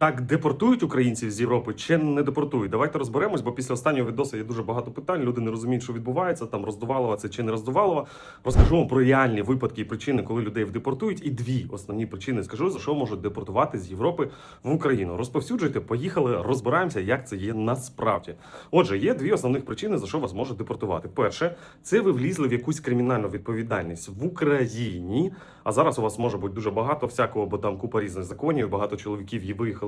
Так депортують українців з Європи чи не депортують? Давайте розберемось, бо після останнього відосу є дуже багато питань. Люди не розуміють, що відбувається. Там роздувалова це чи не роздувалова. Розкажу вам про реальні випадки і причини, коли людей депортують. І дві основні причини скажу, за що можуть депортувати з Європи в Україну. Розповсюджуйте, поїхали, розбираємося, як це є насправді. Отже, є дві основних причини, за що вас можуть депортувати. Перше, це ви влізли в якусь кримінальну відповідальність в Україні. А зараз у вас може бути дуже багато всякого, бо там купа різних законів, багато чоловіків і виїхали